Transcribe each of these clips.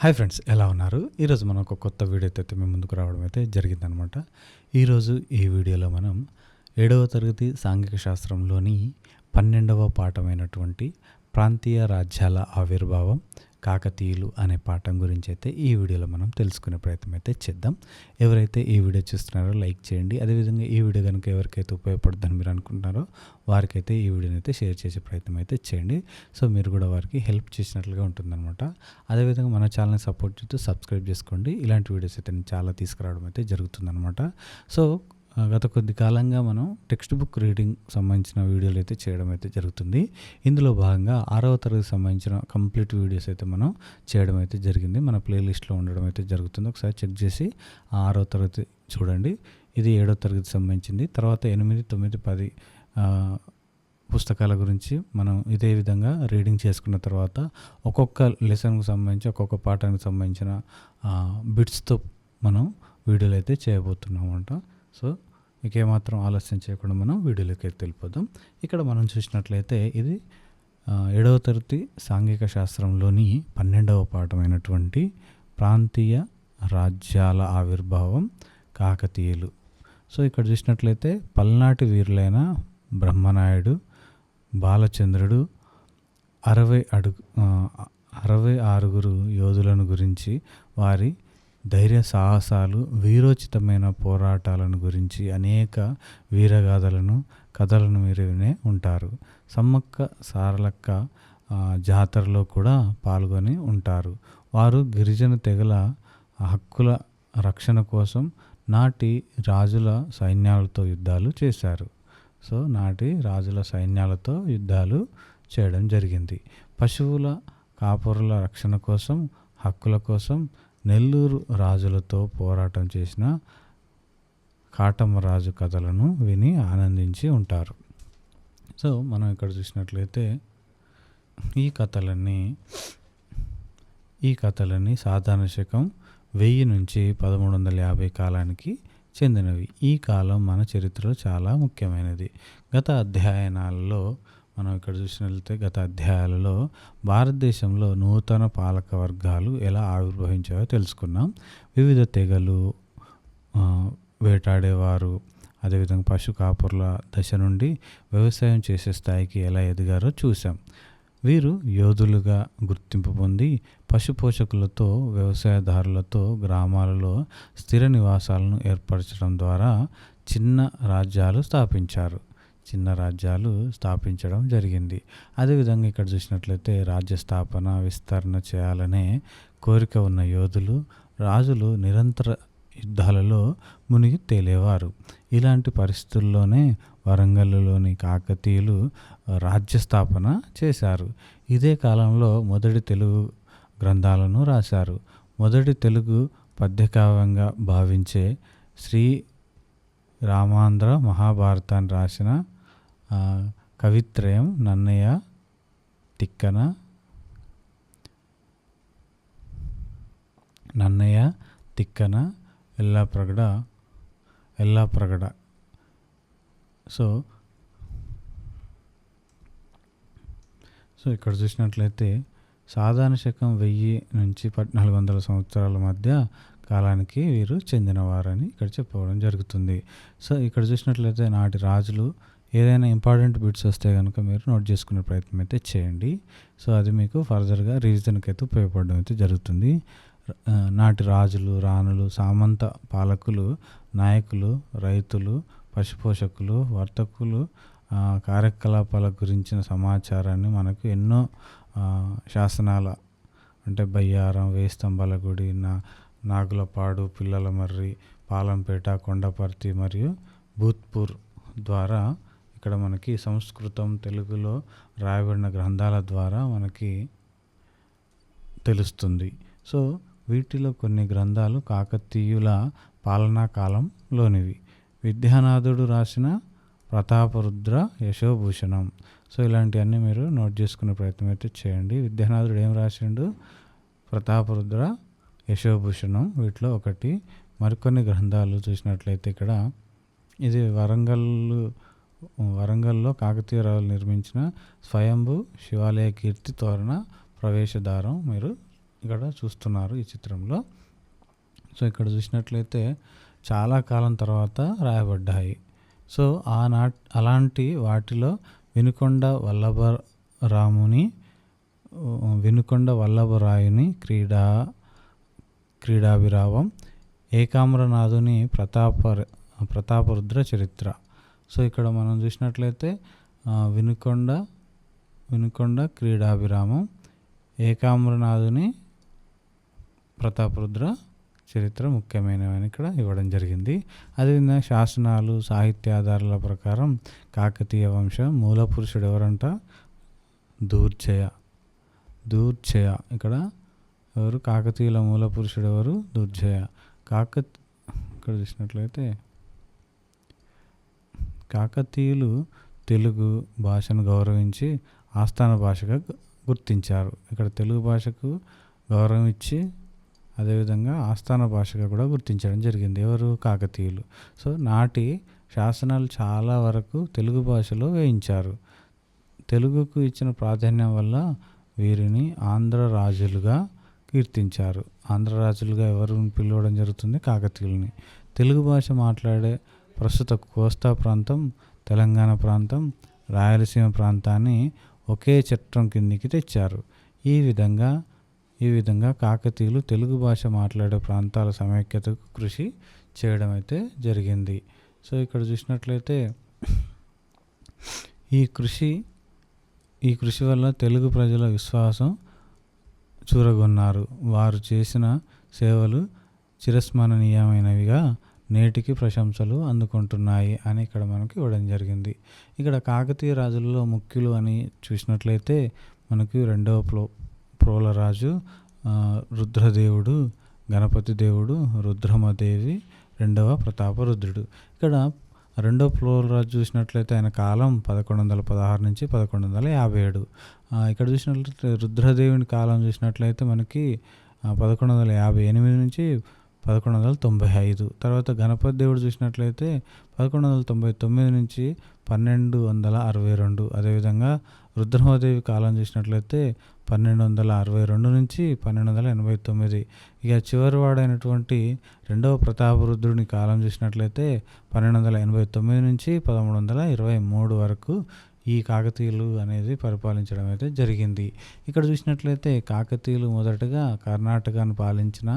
Hi friends ఎలా ఉన్నారు? ఈరోజు మనం ఒక కొత్త వీడియో అయితే మేము ముందుకు రావడం అయితే జరిగిందనమాట. ఈరోజు ఈ వీడియోలో మనం ఏడవ తరగతి సాంఘిక శాస్త్రంలోని పన్నెండవ పాఠమైనటువంటి ప్రాంతీయ రాజ్యాల ఆవిర్భావం కాకతీయులు అనే పాఠం గురించి అయితే ఈ వీడియోలో మనం తెలుసుకునే ప్రయత్నం అయితే చేద్దాం. ఎవరైతే ఈ వీడియో చూస్తున్నారో లైక్ చేయండి. అదేవిధంగా ఈ వీడియో కనుక ఎవరికైతే ఉపయోగపడుతుందని మీరు అనుకుంటున్నారో వారికైతే ఈ వీడియోని అయితే షేర్ చేసే ప్రయత్నం అయితే చేయండి. సో మీరు కూడా వారికి హెల్ప్ చేసినట్లుగా ఉంటుందన్నమాట. అదేవిధంగా మన ఛానల్ని సపోర్ట్ చేస్తూ సబ్స్క్రైబ్ చేసుకోండి. ఇలాంటి వీడియోస్ అయితే నేను చాలా తీసుకురావడం అయితే జరుగుతుందన్నమాట. సో గత కొద్ది కాలంగా మనం టెక్స్ట్ బుక్ రీడింగ్ సంబంధించిన వీడియోలు అయితే చేయడం అయితే జరుగుతుంది. ఇందులో భాగంగా ఆరవ తరగతి సంబంధించిన కంప్లీట్ వీడియోస్ అయితే మనం చేయడం అయితే జరిగింది. మన ప్లేలిస్ట్లో ఉండడం అయితే జరుగుతుంది. ఒకసారి చెక్ చేసి ఆ ఆరవ తరగతి చూడండి. ఇది ఏడవ తరగతి సంబంధించింది. తర్వాత ఎనిమిది తొమ్మిది పది పుస్తకాల గురించి మనం ఇదే విధంగా రీడింగ్ చేసుకున్న తర్వాత ఒక్కొక్క లెసన్కి సంబంధించి ఒక్కొక్క పాఠానికి సంబంధించిన బిట్స్తో మనం వీడియోలు అయితే చేయబోతున్నామంట సో ఇంకేమాత్రం ఆలస్యం చేయకుండా మనం వీడియోలోకి వెళ్ళిపోదాం. ఇక్కడ మనం చూసినట్లయితే ఇది ఏడవ తరగతి సాంఘిక శాస్త్రంలోని పన్నెండవ పాఠమైనటువంటి ప్రాంతీయ రాజ్యాల ఆవిర్భావం కాకతీయులు. సో ఇక్కడ చూసినట్లయితే పల్నాటి వీరులైన బ్రహ్మనాయుడు బాలచంద్రుడు అరవై అడుగు అరవై ఆరుగురు యోధులను గురించి వారి ధైర్య సాహసాలు వీరోచితమైన పోరాటాలను గురించి అనేక వీరగాథలను కథలను మీరు వినే ఉంటారు. సమ్మక్క సారలక్క జాతరలో కూడా పాల్గొని ఉంటారు. వారు గిరిజన తెగల హక్కుల రక్షణ కోసం నాటి రాజుల సైన్యాలతో యుద్ధాలు చేశారు. సో నాటి రాజుల సైన్యాలతో యుద్ధాలు చేయడం జరిగింది. పశువుల కాపురుల రక్షణ కోసం హక్కుల కోసం నెల్లూరు రాజులతో పోరాటం చేసిన కాటమరాజు కథలను విని ఆనందించి ఉంటారు. సో మనం ఇక్కడ చూసినట్లయితే ఈ కథలన్నీ ఈ కథలన్నీ సాధారణ శకం వెయ్యి నుంచి పదమూడు వందల యాభై కాలానికి చెందినవి. ఈ కాలం మన చరిత్రలో చాలా ముఖ్యమైనది. గత అధ్యయనాలలో మనం ఇక్కడ చూసినట్లయితే గత అధ్యాయాలలో భారతదేశంలో నూతన పాలక వర్గాలు ఎలా ఆవిర్భవించాయో తెలుసుకున్నాం. వివిధ తెగలు వేటాడేవారు అదేవిధంగా పశు కాపుర్ల దశ నుండి వ్యవసాయం చేసే స్థాయికి ఎలా ఎదిగారో చూసాం వీరు యోధులుగా గుర్తింపు పొంది పశు పోషకులతో వ్యవసాయదారులతో గ్రామాలలో స్థిర నివాసాలను ఏర్పరచడం ద్వారా చిన్న రాజ్యాలు స్థాపించారు. చిన్న రాజ్యాలు స్థాపించడం జరిగింది. అదేవిధంగా ఇక్కడ చూసినట్లయితే రాజ్య స్థాపన విస్తరణ చేయాలనే కోరిక ఉన్న యోధులు రాజులు నిరంతర యుద్ధాలలో మునిగి తేలేవారు. ఇలాంటి పరిస్థితుల్లోనే వరంగల్లులోని కాకతీయులు రాజ్య స్థాపన చేశారు. ఇదే కాలంలో మొదటి తెలుగు గ్రంథాలను రాశారు. మొదటి తెలుగు పద్యకావ్యంగా భావించే శ్రీ రామాంధ్ర మహాభారతాన్ని రాసిన కవిత్రయం నన్నయ్య తిక్కన నన్నయ్య తిక్కన ఎల్లాప్రగడ ఎల్లాప్రగడ. సో సో ఇక్కడ చూసినట్లయితే సాధారణ శకం వెయ్యి నుంచి పద్నాలుగు వందల సంవత్సరాల మధ్య కాలానికి వీరు చెందినవారని ఇక్కడ చెప్పడం జరుగుతుంది. సో ఇక్కడ చూసినట్లయితే నాటి రాజులు ఏదైనా ఇంపార్టెంట్ బిట్స్ వస్తే కనుక మీరు నోట్ చేసుకునే ప్రయత్నం అయితే చేయండి. సో అది మీకు ఫర్దర్గా రివిజన్కి అయితే ఉపయోగపడడం అయితే జరుగుతుంది. నాటి రాజులు రాణులు సామంత పాలకులు నాయకులు రైతులు పశుపోషకులు వర్తకులు కార్యకలాపాల గురించిన సమాచారాన్ని మనకు ఎన్నో శాసనాల అంటే బయ్యారం వేయి స్తంభాల గుడి నా నాగులపాడు పిల్లల మర్రి పాలంపేట కొండపర్తి మరియు భూత్పూర్ ద్వారా ఇక్కడ మనకి సంస్కృతం తెలుగులో రాయబడిన గ్రంథాల ద్వారా మనకి తెలుస్తుంది. సో వీటిలో కొన్ని గ్రంథాలు కాకతీయుల పాలనా కాలంలోనివి. విద్యానాథుడు రాసిన ప్రతాపరుద్ర యశోభూషణం. సో ఇలాంటివన్నీ మీరు నోట్ చేసుకునే ప్రయత్నం అయితే చేయండి. విద్యానాథుడు ఏం రాసిండు? ప్రతాపరుద్ర యశోభూషణం. వీటిలో ఒకటి. మరికొన్ని గ్రంథాలు చూసినట్లయితే ఇక్కడ ఇది వరంగల్ వరంగల్లో కాకతీయ నిర్మించిన స్వయంభు శివాలయ కీర్తి తోరణ ప్రవేశద్వారం మీరు ఇక్కడ చూస్తున్నారు ఈ చిత్రంలో. సో ఇక్కడ చూసినట్లయితే చాలా కాలం తర్వాత రాయబడ్డాయి. సో ఆనా అలాంటి వాటిలో వినుకొండ వల్లభరాముని వినుకొండ వల్లభరాయుని క్రీడా క్రీడాభిరావం ఏకామ్రనాథుని ప్రతాప ప్రతాపరుద్ర చరిత్ర. సో ఇక్కడ మనం చూసినట్లయితే వినుకొండ వినుకొండ క్రీడాభిరామం ఏకామ్రనాథుని ప్రతాపరుద్ర చరిత్ర ముఖ్యమైనవని ఇక్కడ ఇవ్వడం జరిగింది. అదేవిధంగా శాసనాలు సాహిత్యాధారాల ప్రకారం కాకతీయ వంశం మూల పురుషుడు ఎవరంట? దూర్జయ. దూర్జయ. ఇక్కడ ఎవరు? కాకతీయుల మూల పురుషుడు ఎవరు? దూర్జయ. కాక ఇక్కడ చూసినట్లయితే కాకతీయులు తెలుగు భాషను గౌరవించి ఆస్థాన భాషగా గుర్తించారు. ఇక్కడ తెలుగు భాషకు గౌరవం ఇచ్చి అదేవిధంగా ఆస్థాన భాషగా కూడా గుర్తించడం జరిగింది. ఎవరు? కాకతీయులు. సో నాటి శాసనాలు చాలా వరకు తెలుగు భాషలో వేయించారు. తెలుగుకు ఇచ్చిన ప్రాధాన్యం వల్ల వీరిని ఆంధ్ర రాజులుగా కీర్తించారు. ఆంధ్ర రాజులుగా ఎవరు పిలవడం జరుగుతుంది? కాకతీయులని. తెలుగు భాష మాట్లాడే ప్రస్తుత కోస్తా ప్రాంతం తెలంగాణ ప్రాంతం రాయలసీమ ప్రాంతాన్ని ఒకే చట్టం కిందికి తెచ్చారు. ఈ విధంగా ఈ విధంగా కాకతీయులు తెలుగు భాష మాట్లాడే ప్రాంతాల సమైక్యతకు కృషి చేయడం అయితే జరిగింది. సో ఇక్కడ చూసినట్లయితే ఈ కృషి ఈ కృషి వల్ల తెలుగు ప్రజల విశ్వాసం చూరగొన్నారు. వారు చేసిన సేవలు చిరస్మరణీయమైనవిగా నేటికి ప్రశంసలు అందుకుంటున్నాయి అని ఇక్కడ మనకి ఇవ్వడం జరిగింది. ఇక్కడ కాకతీయ రాజులలో ముఖ్యులు అని చూసినట్లయితే మనకి రెండవ ప్లో ప్రోలరాజు రుద్రదేవుడు గణపతి దేవుడు రుద్రమదేవి రెండవ ప్రతాపరుద్రుడు. ఇక్కడ రెండో ప్రోలరాజు చూసినట్లయితే ఆయన కాలం పదకొండు వందల పదహారు నుంచి పదకొండు వందల యాభై ఏడు. ఇక్కడ చూసినట్లయితే రుద్రదేవుని కాలం చూసినట్లయితే మనకి పదకొండు వందల యాభై ఎనిమిది నుంచి పదకొండు వందల తొంభై ఐదు. తర్వాత గణపతి దేవుడు చూసినట్లయితే పదకొండు వందల తొంభై తొమ్మిది నుంచి పన్నెండు వందల అరవై రెండు. అదేవిధంగా రుద్రమదేవి కాలం చూసినట్లయితే పన్నెండు వందల అరవై రెండు నుంచి పన్నెండు వందల ఎనభై తొమ్మిది. ఇక చివరి వాడైనటువంటి రెండవ ప్రతాపరుద్రుని కాలం చూసినట్లయితే పన్నెండు వందల ఎనభై తొమ్మిది నుంచి పదమూడు వందల ఇరవై మూడు వరకు ఈ కాకతీయులు అనేది పరిపాలించడం అయితే జరిగింది. ఇక్కడ చూసినట్లయితే కాకతీయులు మొదటగా కర్ణాటకను పాలించిన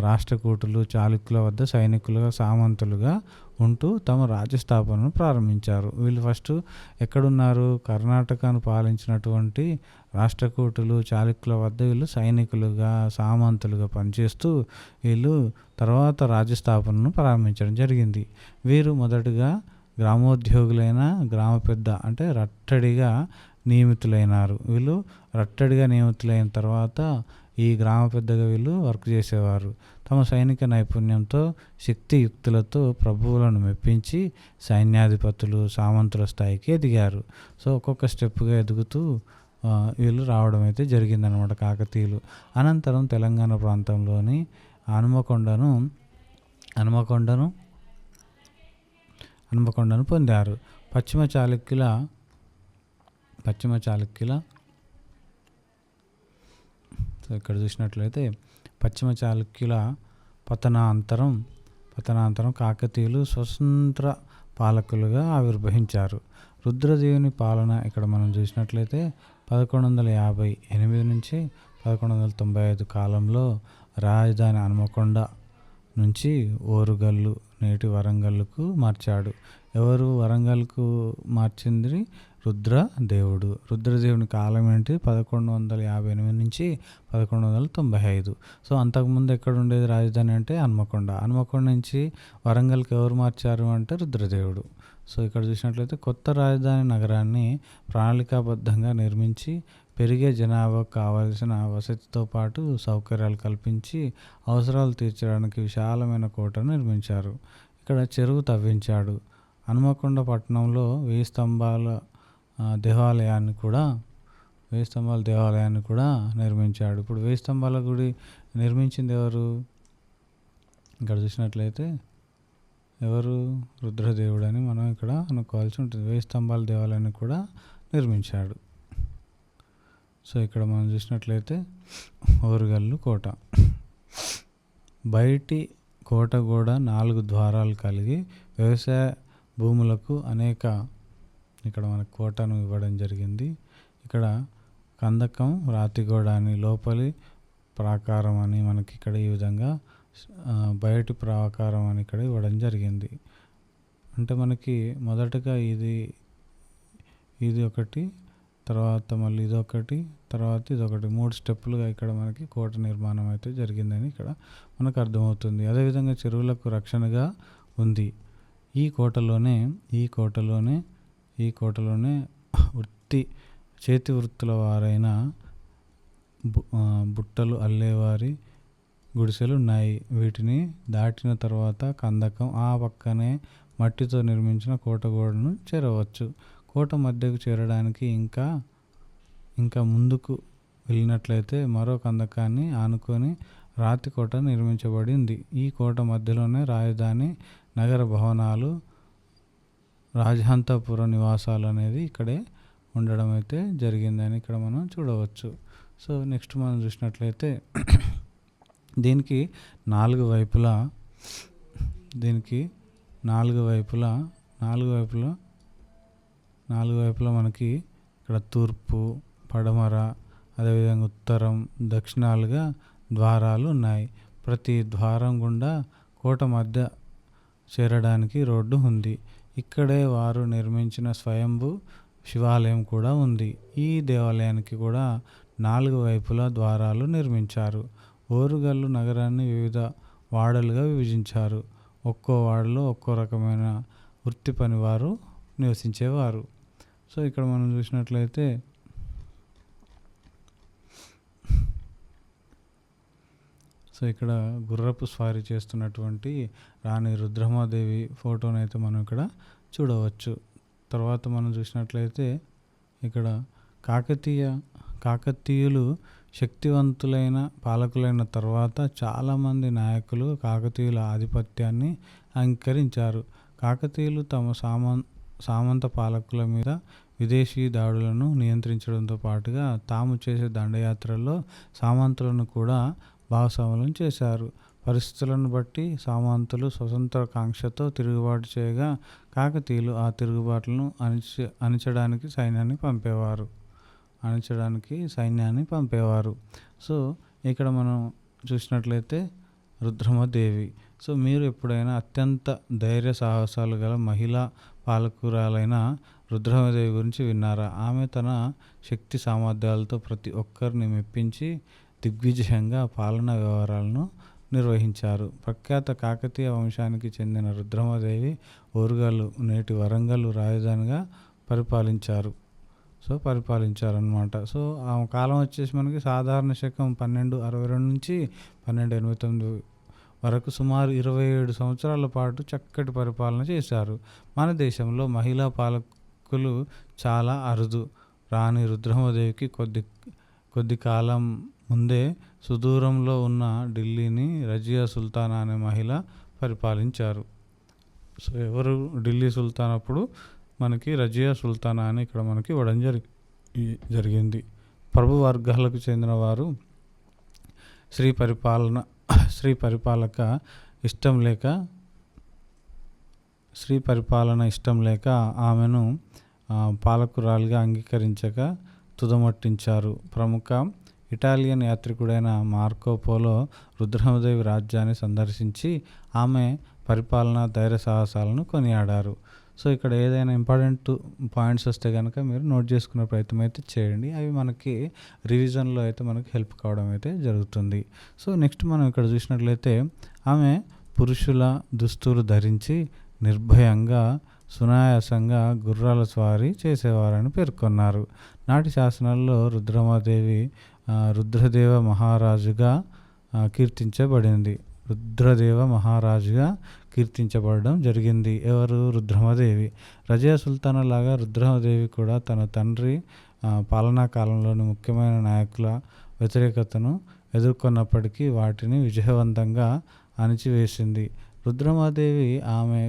రాష్ట్రకూటులు చాళుక్యుల వద్ద సైనికులుగా సామంతులుగా ఉంటూ తమ రాజ్యస్థాపనను ప్రారంభించారు. వీళ్ళు ఫస్ట్ ఎక్కడున్నారు? కర్ణాటకను పాలించినటువంటి రాష్ట్రకూటులు చాళుక్యుల వద్ద వీళ్ళు సైనికులుగా సామంతులుగా పనిచేస్తూ వీళ్ళు తర్వాత రాజ్యస్థాపనను ప్రారంభించడం జరిగింది. వీరు మొదటగా గ్రామోద్యోగులైన గ్రామ పెద్ద అంటే రట్టడిగా నియమితులైనారు. వీళ్ళు రట్టడిగా నియమితులైన తర్వాత ఈ గ్రామ పెద్దగా వీళ్ళు వర్క్ చేసేవారు. తమ సైనిక నైపుణ్యంతో శక్తియుక్తులతో ప్రభువులను మెప్పించి సైన్యాధిపతులు సామంతుల స్థాయికి ఎదిగారు. సో ఒక్కొక్క స్టెప్గా ఎదుగుతూ వీళ్ళు రావడం అయితే జరిగిందనమాట కాకతీయులు. అనంతరం తెలంగాణ ప్రాంతంలోని హనుమకొండను హనుమకొండను హనుమకొండను పొందారు. పశ్చిమ చాళుక్యుల పశ్చిమ చాళుక్యుల సో ఇక్కడ చూసినట్లయితే పశ్చిమ చాళుక్యుల పతనాంతరం పతనాంతరం కాకతీయులు స్వతంత్ర పాలకులుగా ఆవిర్భవించారు. రుద్రదేవుని పాలన ఇక్కడ మనం చూసినట్లయితే పదకొండు వందల యాభై ఎనిమిది నుంచి పదకొండు వందల తొంభై ఐదు కాలంలో రాజధాని హనుమకొండ నుంచి ఓరుగల్లు నేటి వరంగల్లుకు మార్చాడు. ఎవరు వరంగల్కు మార్చింది? రుద్రదేవుడు రుద్రదేవుని కాలం ఏంటి? పదకొండు వందల యాభై ఎనిమిది నుంచి పదకొండు వందల తొంభై ఐదు. సో అంతకుముందు ఎక్కడ ఉండేది రాజధాని అంటే హన్మకొండ. హన్మకొండ నుంచి వరంగల్కి ఎవరు మార్చారు అంటే రుద్రదేవుడు. సో ఇక్కడ చూసినట్లయితే కొత్త రాజధాని నగరాన్ని ప్రణాళికాబద్ధంగా నిర్మించి పెరిగే జనాభా కావలసిన వసతితో పాటు సౌకర్యాలు కల్పించి అవసరాలు తీర్చడానికి విశాలమైన కోటను నిర్మించారు. ఇక్కడ చెరువు తవ్వించాడు. హనుమకొండ పట్టణంలో వెయ్యి స్తంభాల దేవాలయాన్ని కూడా వెయ్యి స్తంభాల దేవాలయాన్ని కూడా నిర్మించాడు. ఇప్పుడు వెయ్యి స్తంభాల గుడి నిర్మించింది ఎవరు? ఇక్కడ చూసినట్లయితే ఎవరు? రుద్రదేవుడు అని మనం ఇక్కడ అనుకోవాల్సి ఉంటుంది. వెయ్యి స్తంభాల దేవాలయాన్ని కూడా నిర్మించాడు. సో ఇక్కడ మనం చూసినట్లయితే ఓరుగల్లు కోట. బయటి కోట కూడా నాలుగు ద్వారాలు కలిగి వ్యవసాయ భూములకు అనేక ఇక్కడ మనకు కోటను ఇవ్వడం జరిగింది. ఇక్కడ కందకం రాతిగోడ అని లోపలి ప్రాకారం అని మనకి ఇక్కడ ఈ విధంగా బయటి ప్రాకారం అని ఇక్కడ ఇవ్వడం జరిగింది. అంటే మనకి మొదటగా ఇది ఇది ఒకటి తర్వాత మళ్ళీ ఇదొకటి తర్వాత ఇదొకటి. మూడు స్టెప్పులుగా ఇక్కడ మనకి కోట నిర్మాణం అయితే జరిగిందని ఇక్కడ మనకు అర్థమవుతుంది. అదేవిధంగా చెరువులకు రక్షణగా ఉంది. ఈ కోటలోనే ఈ కోటలోనే ఈ కోటలోనే వృత్తి చేతి వృత్తుల వారైన బు- బుట్టలు అల్లేవారి గుడిసెలు ఉన్నాయి. వీటిని దాటిన తర్వాత కందకం ఆ పక్కనే మట్టితో నిర్మించిన కోటగోడను చేరవచ్చు. కోట మధ్యకు చేరడానికి ఇంకా ఇంకా ముందుకు వెళ్ళినట్లయితే మరో కందకాన్ని ఆనుకొని రాతి కోట నిర్మించబడింది. ఈ కోట మధ్యలోనే రాజధాని నగర భవనాలు రాజహంతపుర నివాసాలు అనేది ఇక్కడే ఉండడం అయితే జరిగిందని ఇక్కడ మనం చూడవచ్చు. సో నెక్స్ట్ మనం చూసినట్లయితే దీనికి నాలుగు వైపులా దీనికి నాలుగు వైపులా నాలుగు వైపులా నాలుగు వైపులా మనకి ఇక్కడ తూర్పు పడమర అదేవిధంగా ఉత్తరం దక్షిణాలుగా ద్వారాలు ఉన్నాయి. ప్రతి ద్వారం గుండా కోట మధ్య చేరడానికి రోడ్డు ఉంది. ఇక్కడే వారు నిర్మించిన స్వయంభు శివాలయం కూడా ఉంది. ఈ దేవాలయానికి కూడా నాలుగు వైపులా ద్వారాలు నిర్మించారు. ఓరుగల్లు నగరాన్ని వివిధ వాడలుగా విభజించారు. ఒక్కో వాడలో ఒక్కో రకమైన వృత్తి పని వారు నివసించేవారు. సో ఇక్కడ మనం చూసినట్లయితే సో ఇక్కడ గుర్రపు స్వారీ చేస్తున్నటువంటి రాణి రుద్రమాదేవి ఫోటోని అయితే మనం ఇక్కడ చూడవచ్చు. తర్వాత మనం చూసినట్లయితే ఇక్కడ కాకతీయ కాకతీయులు శక్తివంతులైన పాలకులైన తర్వాత చాలామంది నాయకులు కాకతీయుల ఆధిపత్యాన్ని అంగీకరించారు. కాకతీయులు తమ సామం సామంత పాలకుల మీద విదేశీ దాడులను నియంత్రించడంతో పాటుగా తాము చేసే దండయాత్రల్లో సామంతులను కూడా భాగస్వాములను చేశారు. పరిస్థితులను బట్టి సామంతులు స్వతంత్ర కాంక్షతో తిరుగుబాటు చేయగా కాకతీయులు ఆ తిరుగుబాట్లను అణిచి అణిచడానికి సైన్యాన్ని పంపేవారు. అణించడానికి సైన్యాన్ని పంపేవారు. సో ఇక్కడ మనం చూసినట్లయితే రుద్రమదేవి. సో మీరు ఎప్పుడైనా అత్యంత ధైర్య సాహసాలు గల మహిళా పాలకురాలైన రుద్రమదేవి గురించి విన్నారా? ఆమె తన శక్తి సామర్థ్యాలతో ప్రతి ఒక్కరిని మెప్పించి దిగ్విజయంగా పాలన వ్యవహారాలను నిర్వహించారు. ప్రఖ్యాత కాకతీయ వంశానికి చెందిన రుద్రమదేవి ఓరుగల్లు నేటి వరంగల్ రాజధానిగా పరిపాలించారు. సో పరిపాలించారనమాట సో ఆ కాలం వచ్చేసి మనకి సాధారణ శకం పన్నెండు అరవై రెండు నుంచి పన్నెండు ఎనభై తొమ్మిది వరకు సుమారు ఇరవై ఏడు సంవత్సరాల పాటు చక్కటి పరిపాలన చేశారు. మన దేశంలో మహిళా పాలకులు చాలా అరుదు. రాణి రుద్రమదేవికి కొద్ది కొద్ది కాలం ముందే సుదూరంలో ఉన్న ఢిల్లీని రజియా సుల్తానా అనే మహిళ పరిపాలించారు. సో ఎవరు ఢిల్లీ సుల్తాన్ అప్పుడు? మనకి రజియా సుల్తానా అని ఇక్కడ మనకి ఇవ్వడం జరి జరిగింది. ప్రభు వర్గాలకు చెందిన వారు శ్రీ పరిపాలన శ్రీ పరిపాలక ఇష్టం లేక శ్రీ పరిపాలన ఇష్టం లేక ఆమెను పాలకురాలుగా అంగీకరించక తుదమట్టించారు. ప్రముఖ ఇటాలియన్ యాత్రికుడైన మార్కోపోలో రుద్రమదేవి రాజ్యాన్ని సందర్శించి ఆమె పరిపాలన ధైర్య సాహసాలను కొనియాడారు. సో ఇక్కడ ఏదైనా ఇంపార్టెంట్ పాయింట్స్ వస్తే కనుక మీరు నోట్ చేసుకునే ప్రయత్నం అయితే చేయండి. అవి మనకి రివిజన్లో అయితే మనకి హెల్ప్ కావడం అయితే జరుగుతుంది. సో నెక్స్ట్ మనం ఇక్కడ చూసినట్లయితే ఆమె పురుషుల దుస్తులు ధరించి నిర్భయంగా సునాయాసంగా గుర్రాల స్వారీ చేసేవారని పేర్కొన్నారు. నాటి శాసనాల్లో రుద్రమాదేవి రుద్రదేవ మహారాజుగా కీర్తించబడింది. రుద్రదేవ మహారాజుగా కీర్తించబడడం జరిగింది. ఎవరు? రుద్రమదేవి. రజయా సుల్తానా లాగా రుద్రమదేవి కూడా తన తండ్రి పాలనా కాలంలోని ముఖ్యమైన నాయకుల వ్యతిరేకతను ఎదుర్కొన్నప్పటికీ వాటిని విజయవంతంగా అణిచివేసింది. రుద్రమాదేవి ఆమె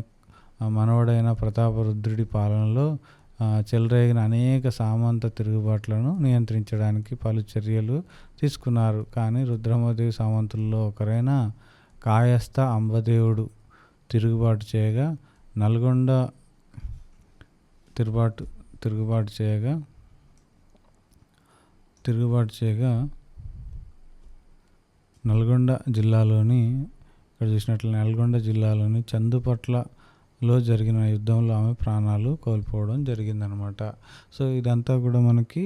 మనవడైన ప్రతాపరుద్రుడి పాలనలో చెలరేగిన అనేక సామంత తిరుగుబాట్లను నియంత్రించడానికి పలు చర్యలు తీసుకున్నారు. కానీ రుద్రమదేవి సామంతుల్లో ఒకరైన కాయస్థ అంబదేవుడు. తిరుగుబాటు చేయగా నల్గొండ తిరుగుబాటు తిరుగుబాటు చేయగా తిరుగుబాటు చేయగా నల్గొండ జిల్లాలోని ఇక్కడ చూసినట్లు నల్గొండ జిల్లాలోని చందుపట్లలో జరిగిన యుద్ధంలో ఆమె ప్రాణాలు కోల్పోవడం జరిగిందనమాట. సో ఇదంతా కూడా మనకి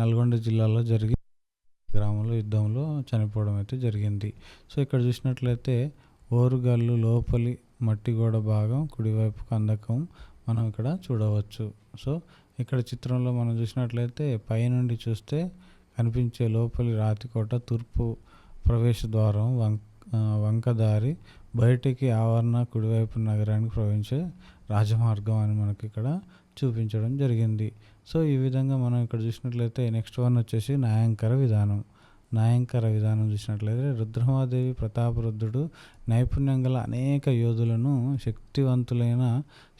నల్గొండ జిల్లాలో జరిగి గ్రామంలో యుద్ధంలో చనిపోవడం అయితే జరిగింది. సో ఇక్కడ చూసినట్లయితే ఓరుగల్లు లోపలి మట్టి గోడ భాగం కుడివైపు కందకం మనం ఇక్కడ చూడవచ్చు. సో ఇక్కడ చిత్రంలో మనం చూసినట్లయితే పైనుండి చూస్తే కనిపించే లోపలి రాతికోట తూర్పు ప్రవేశ ద్వారం వం వంకదారి బయటికి ఆవరణ కుడివైపు నగరానికి ప్రవహించే రాజమార్గం అని మనకి ఇక్కడ చూపించడం జరిగింది. సో ఈ విధంగా మనం ఇక్కడ చూసినట్లయితే నెక్స్ట్ వన్ వచ్చేసి న్యాయంకర విధానం. నాయంకర విధానం చూసినట్లయితే రుద్రమాదేవి ప్రతాపరుద్రుడు నైపుణ్యం గల అనేక యోధులను శక్తివంతులైన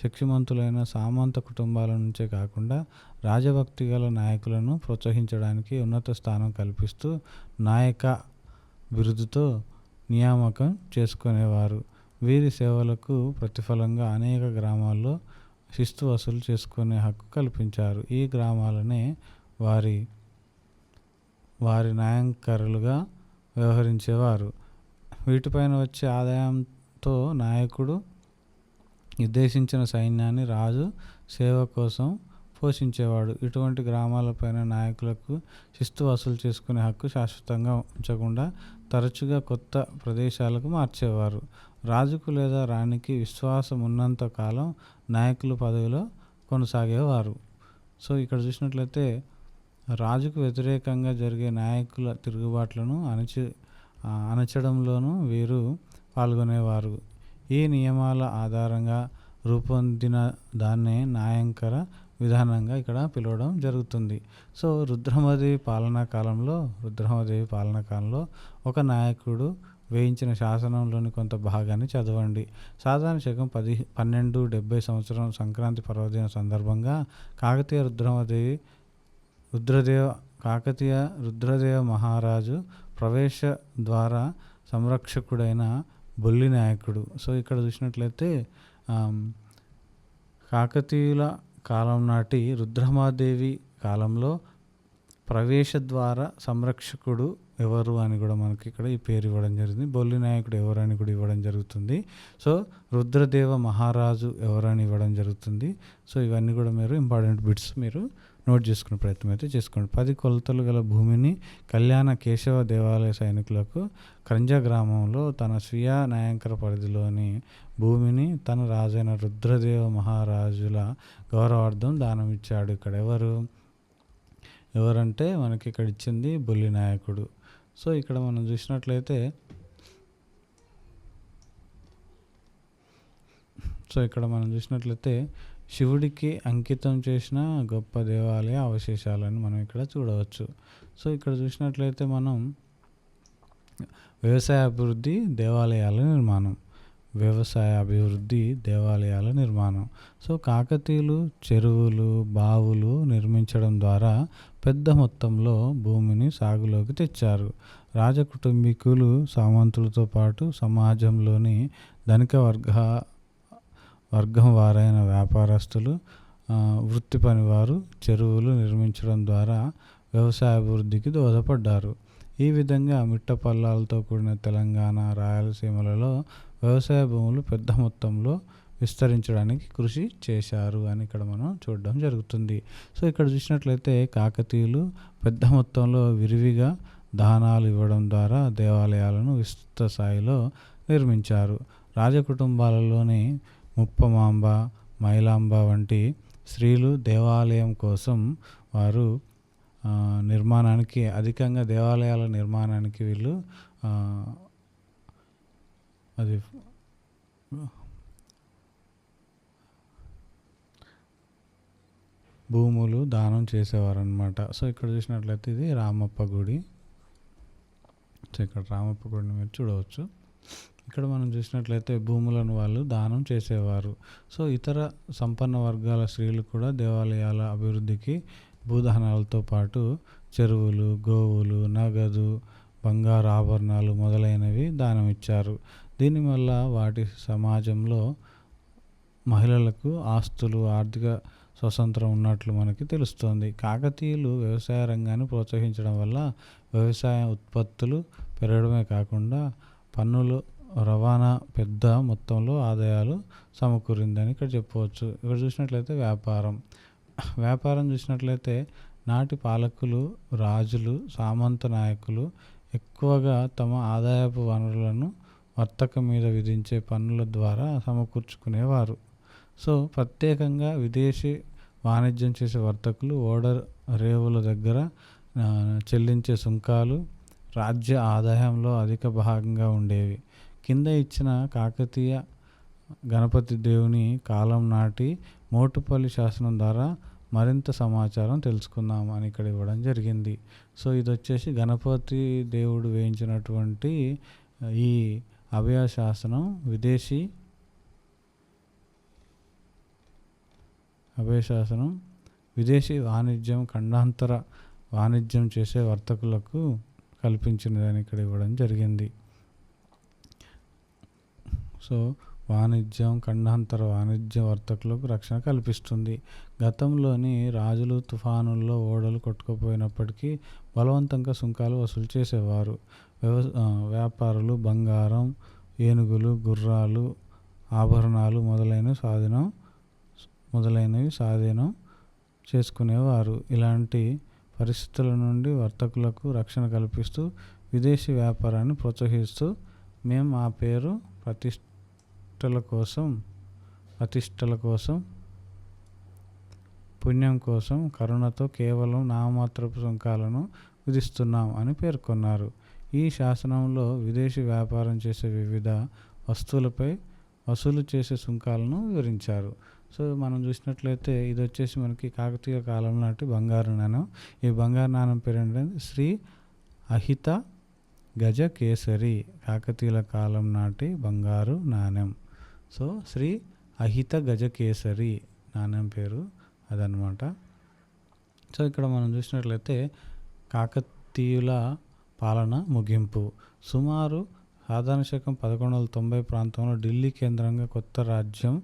శక్తిమంతులైన సామంత కుటుంబాల నుంచే కాకుండా రాజభక్తి గల నాయకులను ప్రోత్సహించడానికి ఉన్నత స్థానం కల్పిస్తూ నాయక బిరుదుతో నియామకం చేసుకునేవారు. వీరి సేవలకు ప్రతిఫలంగా అనేక గ్రామాల్లో శిస్తు వసూలు చేసుకునే హక్కు కల్పించారు. ఈ గ్రామాలనే వారి వారి న్యాయంకరులుగా వ్యవహరించేవారు. వీటిపైన వచ్చే ఆదాయంతో నాయకుడు నిర్దేశించిన సైన్యాన్ని రాజు సేవ కోసం పోషించేవాడు. ఇటువంటి గ్రామాలపైన నాయకులకు శిస్తు వసూలు చేసుకునే హక్కు శాశ్వతంగా ఉంచకుండా తరచుగా కొత్త ప్రదేశాలకు మార్చేవారు. రాజుకు లేదా రాణికి విశ్వాసం ఉన్నంత కాలం నాయకులు పదవిలో కొనసాగేవారు. సో ఇక్కడ చూసినట్లయితే రాజుకు వ్యతిరేకంగా జరిగే నాయకుల తిరుగుబాట్లను అణచి అణచడంలోనూ వీరు పాల్గొనేవారు. ఈ నియమాల ఆధారంగా రూపొందిన దాన్నే నాయంకర విధానంగా ఇక్కడ పిలవడం జరుగుతుంది. సో రుద్రమదేవి పాలనా కాలంలో రుద్రమదేవి పాలనా కాలంలో ఒక నాయకుడు వేయించిన శాసనంలోని కొంత భాగాన్ని చదవండి. సాధారణ శకం పది పన్నెండు డెబ్బై సంవత్సరం సంక్రాంతి పర్వదిన సందర్భంగా కాకతీయ రుద్రమదేవి రుద్రదేవ కాకతీయ రుద్రదేవ మహారాజు ప్రవేశ ద్వారా సంరక్షకుడైన బొల్లి నాయకుడు. సో ఇక్కడ చూసినట్లయితే కాకతీయుల కాలం నాటి రుద్రమాదేవి కాలంలో ప్రవేశ ద్వారా సంరక్షకుడు ఎవరు అని కూడా మనకి ఇక్కడ ఈ పేరు ఇవ్వడం జరిగింది. బొల్లి నాయకుడు ఎవరు అని కూడా ఇవ్వడం జరుగుతుంది. సో రుద్రదేవ మహారాజు ఎవరని ఇవ్వడం జరుగుతుంది. సో ఇవన్నీ కూడా మీరు ఇంపార్టెంట్ బిట్స్ మీరు నోట్ చేసుకునే ప్రయత్నం అయితే చేసుకోండి. పది కొలతలు గల భూమిని కళ్యాణ కేశవ దేవాలయ సైనికులకు క్రంజ గ్రామంలో తన స్వీయ నాయంకర పరిధిలోని భూమిని తన రాజైన రుద్రదేవ మహారాజుల గౌరవార్థం దానం ఇచ్చాడు. ఇక్కడ ఎవరు? ఎవరంటే మనకి ఇక్కడ ఇచ్చింది బొల్లి నాయకుడు. సో ఇక్కడ మనం చూసినట్లయితే సో ఇక్కడ మనం చూసినట్లయితే శివుడికి అంకితం చేసిన గొప్ప దేవాలయ అవశేషాలను మనం ఇక్కడ చూడవచ్చు. సో ఇక్కడ చూసినట్లయితే మనం వ్యవసాయ అభివృద్ధి దేవాలయాల నిర్మాణం. వ్యవసాయ అభివృద్ధి దేవాలయాల నిర్మాణం. సో కాకతీయులు చెరువులు బావులు నిర్మించడం ద్వారా పెద్ద మొత్తంలో భూమిని సాగులోకి తెచ్చారు. రాజకుటుంబీకులు సామంతులతో పాటు సమాజంలోని ధనిక వర్గ వర్గం వారైన వ్యాపారస్తులు వృత్తి పనివారు చెరువులు నిర్మించడం ద్వారా వ్యవసాయ అభివృద్ధికి దోహదపడ్డారు. ఈ విధంగా మిట్ట పల్లాలతో కూడిన తెలంగాణ రాయలసీమలలో వ్యవసాయ భూములు పెద్ద మొత్తంలో విస్తరించడానికి కృషి చేశారు అని ఇక్కడ మనం చూడడం జరుగుతుంది. సో ఇక్కడ చూసినట్లయితే కాకతీయులు పెద్ద మొత్తంలో విరివిగా దానాలు ఇవ్వడం ద్వారా దేవాలయాలను విస్తృత స్థాయిలో నిర్మించారు. రాజకుటుంబాలలోని ముప్పమాంబ మైలాంబ వంటి స్త్రీలు దేవాలయం కోసం వారు నిర్మాణానికి అధికంగా దేవాలయాల నిర్మాణానికి వీళ్ళు అది భూములు దానం చేసేవారు అనమాట సో ఇక్కడ చూసినట్లయితే ఇది రామప్ప గుడి. సో ఇక్కడ రామప్ప గుడిని మీరు చూడవచ్చు. ఇక్కడ మనం చూసినట్లయితే భూములను వాళ్ళు దానం చేసేవారు. సో ఇతర సంపన్న వర్గాల స్త్రీలు కూడా దేవాలయాల అభివృద్ధికి భూదానాలతో పాటు చెరువులు గోవులు నగదు బంగారు ఆభరణాలు మొదలైనవి దానం ఇచ్చారు. దీనివల్ల వాటి సమాజంలో మహిళలకు ఆస్తులు ఆర్థిక స్వతంత్రం ఉన్నట్లు మనకి తెలుస్తోంది. కాకతీయులు వ్యవసాయ రంగాన్ని ప్రోత్సహించడం వల్ల వ్యవసాయ ఉత్పత్తులు పెరగడమే కాకుండా పన్నులు రవాణా పెద్ద మొత్తంలో ఆదాయాలు సమకూరిందని ఇక్కడ చెప్పవచ్చు. ఇక్కడ చూసినట్లయితే వ్యాపారం. వ్యాపారం చూసినట్లయితే నాటి పాలకులు రాజులు సామంత నాయకులు ఎక్కువగా తమ ఆదాయపు వనరులను వర్తకం మీద విధించే పన్నుల ద్వారా సమకూర్చుకునేవారు. సో ప్రత్యేకంగా విదేశీ వాణిజ్యం చేసే వర్తకులు ఓడర్ రేవుల దగ్గర చెల్లించే సుంకాలు రాజ్య ఆదాయంలో అధిక భాగంగా ఉండేవి. కింద ఇచ్చిన కాకతీయ గణపతి దేవుని కాలం నాటి మోటుపల్లి శాసనం ద్వారా మరింత సమాచారం తెలుసుకుందాం అని ఇక్కడ ఇవ్వడం జరిగింది. సో ఇది వచ్చేసి గణపతి దేవుడు వేయించినటువంటి ఈ అభయ శాసనం విదేశీ అభయ శాసనం విదేశీ వాణిజ్యం ఖండాంతర వాణిజ్యం చేసే వర్తకులకు కల్పించినదని ఇక్కడ ఇవ్వడం జరిగింది. సో వాణిజ్యం ఖండాంతర వాణిజ్య వర్తకులకు రక్షణ కల్పిస్తుంది. గతంలోని రాజులు తుఫానుల్లో ఓడలు కొట్టుకుపోయినప్పటికీ బలవంతంగా సుంకాలు వసూలు చేసేవారు. వ్యవ వ్యాపారులు బంగారం ఏనుగులు గుర్రాలు ఆభరణాలు మొదలైనవి స్వాధీనం మొదలైనవి స్వాధీనం చేసుకునేవారు. ఇలాంటి పరిస్థితుల నుండి వర్తకులకు రక్షణ కల్పిస్తూ విదేశీ వ్యాపారాన్ని ప్రోత్సహిస్తూ మేము ఆ పేరు ప్రతిష్ట ప్రతిష్టల కోసం ప్రతిష్టల కోసం పుణ్యం కోసం కరుణతో కేవలం నామమాత్రపు సుంకాలను విధిస్తున్నాం అని పేర్కొన్నారు. ఈ శాసనంలో విదేశీ వ్యాపారం చేసే వివిధ వస్తువులపై వసూలు చేసే సుంకాలను వివరించారు. సో మనం చూసినట్లయితే ఇది వచ్చేసి మనకి కాకతీయ కాలం నాటి బంగారు నాణం. ఈ బంగారు నాణం పేరు ఏంటంటే శ్రీ అహిత గజ కేసరి కాకతీయుల కాలం నాటి బంగారు నాణెం. సో శ్రీ అహిత గజకేసరి నాణ్యం నాణెం పేరు అదనమాట సో ఇక్కడ మనం చూసినట్లయితే కాకతీయుల పాలన ముగింపు. సుమారు సాధారణ శకం పదకొండు వందల తొంభై ప్రాంతంలో ఢిల్లీ కేంద్రంగా కొత్త రాజ్యం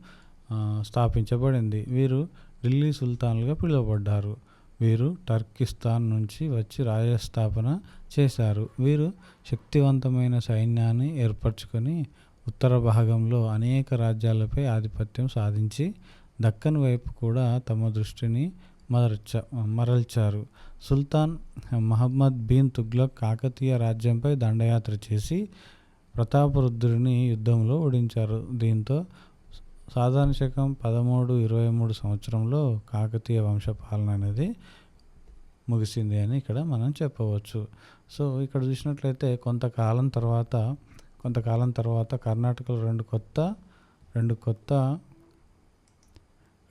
స్థాపించబడింది. వీరు ఢిల్లీ సుల్తాన్లుగా పిలువబడ్డారు. వీరు టర్కిస్తాన్ నుంచి వచ్చి రాజస్థాపన చేశారు. వీరు శక్తివంతమైన సైన్యాన్ని ఏర్పరచుకొని ఉత్తర భాగంలో అనేక రాజ్యాలపై ఆధిపత్యం సాధించి దక్కన్ వైపు కూడా తమ దృష్టిని మరల్చ మరల్చారు. సుల్తాన్ మహమ్మద్ బిన్ తుగ్లక్ కాకతీయ రాజ్యంపై దండయాత్ర చేసి ప్రతాపరుద్రుని యుద్ధంలో ఓడించారు. దీంతో సాధారణ శకం పదమూడు ఇరవై మూడు సంవత్సరంలో కాకతీయ వంశ పాలన అనేది ముగిసింది అని ఇక్కడ మనం చెప్పవచ్చు. సో ఇక్కడ చూసినట్లయితే కొంతకాలం తర్వాత కొంతకాలం తర్వాత కర్ణాటకలో రెండు కొత్త రెండు కొత్త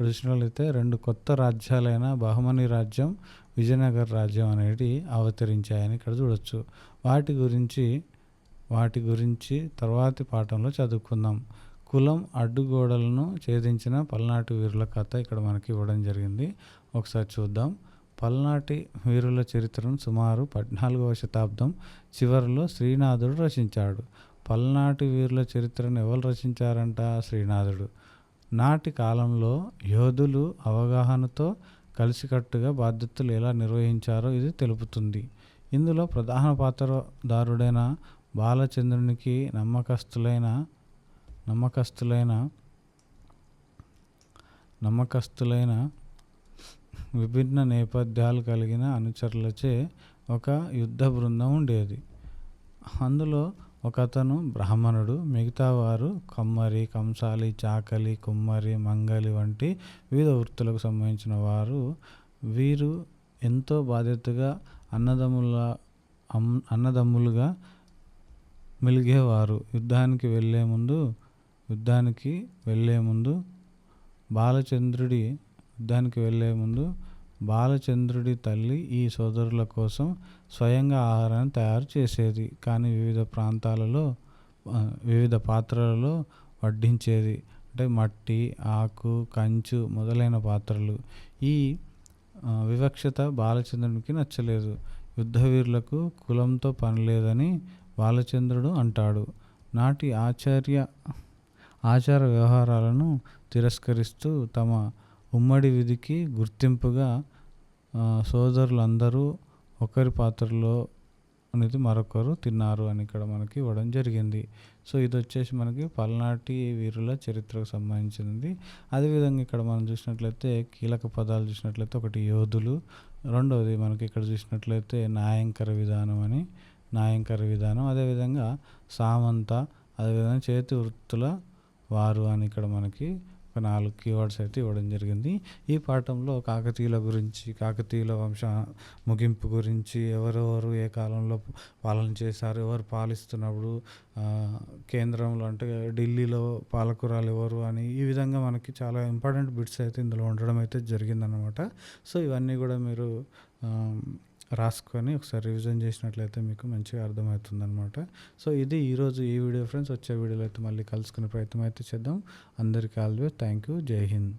ఇక్కడ రెండు కొత్త రాజ్యాలైన బహుమని రాజ్యం విజయనగర రాజ్యం అనేవి అవతరించాయని ఇక్కడ చూడొచ్చు. వాటి గురించి వాటి గురించి తర్వాతి పాఠంలో చదువుకుందాం. కులం అడ్డుగోడలను ఛేదించిన పల్నాటి వీరుల కథ ఇక్కడ మనకి ఇవ్వడం జరిగింది. ఒకసారి చూద్దాం. పల్నాటి వీరుల చరిత్రను సుమారు పద్నాలుగవ శతాబ్దం చివరిలో శ్రీనాథుడు రచించాడు. పల్నాటి వీరుల చరిత్రను ఎవరు రచించారంట శ్రీనాథుడు? నాటి కాలంలో యోధులు అవగాహనతో కలిసికట్టుగా బాధ్యతలు ఎలా నిర్వహించారో ఇది తెలుపుతుంది. ఇందులో ప్రధాన పాత్రదారుడైన బాలచంద్రునికి నమ్మకస్తులైన నమ్మకస్తులైన నమ్మకస్తులైన విభిన్న నేపథ్యాలు కలిగిన అనుచరులచే ఒక యుద్ధ బృందం ఉండేది. అందులో ఒకతను బ్రాహ్మణుడు మిగతా వారు కమ్మరి కంసాలి చాకలి కుమ్మరి మంగలి వంటి వివిధ వృత్తులకు సంబంధించిన వారు. వీరు ఎంతో బాధ్యతగా అన్నదమ్ముల అమ్ అన్నదమ్ములుగా మెలిగేవారు. యుద్ధానికి వెళ్ళే ముందు యుద్ధానికి వెళ్ళే ముందు బాలచంద్రుడి యుద్ధానికి వెళ్ళే ముందు బాలచంద్రుడి తల్లి ఈ సోదరుల కోసం స్వయంగా ఆహారాన్ని తయారు చేసేది కానీ వివిధ ప్రాంతాలలో వివిధ పాత్రలలో వడ్డించేది. అంటే మట్టి ఆకు కంచు మొదలైన పాత్రలు. ఈ వివక్షత బాలచంద్రునికి నచ్చలేదు. యుద్ధవీరులకు కులంతో పని లేదని బాలచంద్రుడు అంటాడు. నాటి ఆచార్య ఆచార వ్యవహారాలను తిరస్కరిస్తూ తమ ఉమ్మడి విధికి గుర్తింపుగా సోదరులు సోదరులందరూ ఒకరి పాత్రలో అనేది మరొకరు తిన్నారు అని ఇక్కడ మనకి ఇవ్వడం జరిగింది. సో ఇది వచ్చేసి మనకి పల్నాటి వీరుల చరిత్రకు సంబంధించింది అదేవిధంగా ఇక్కడ మనం చూసినట్లయితే కీలక పదాలు చూసినట్లయితే ఒకటి యోధులు రెండవది మనకి ఇక్కడ చూసినట్లయితే నాయంకర విధానం అని నాయంకర విధానం. అదేవిధంగా సామంత అదేవిధంగా చేతి వృత్తుల వారు అని ఇక్కడ మనకి ఒక నాలుగు కీవర్డ్స్ అయితే ఇవ్వడం జరిగింది. ఈ పాఠంలో కాకతీయుల గురించి కాకతీయుల వంశ ముగింపు గురించి ఎవరెవరు ఏ కాలంలో పాలన చేశారు ఎవరు పాలిస్తున్నప్పుడు కేంద్రంలో అంటే ఢిల్లీలో పాలకురాలు ఎవరు అని ఈ విధంగా మనకి చాలా ఇంపార్టెంట్ బిట్స్ అయితే ఇందులో ఉండడం అయితే జరిగిందనమాట సో ఇవన్నీ కూడా మీరు రాసుకొని ఒకసారి రివిజన్ చేసినట్లయితే మీకు మంచిగా అర్థమవుతుంది అనమాట సో ఇది ఈరోజు ఈ వీడియో ఫ్రెండ్స్ వచ్చే వీడియోలో అయితే మళ్ళీ కలుసుకునే ప్రయత్నం అయితే చేద్దాం. అందరికీ ఆల్వే థ్యాంక్ యూ జై హింద్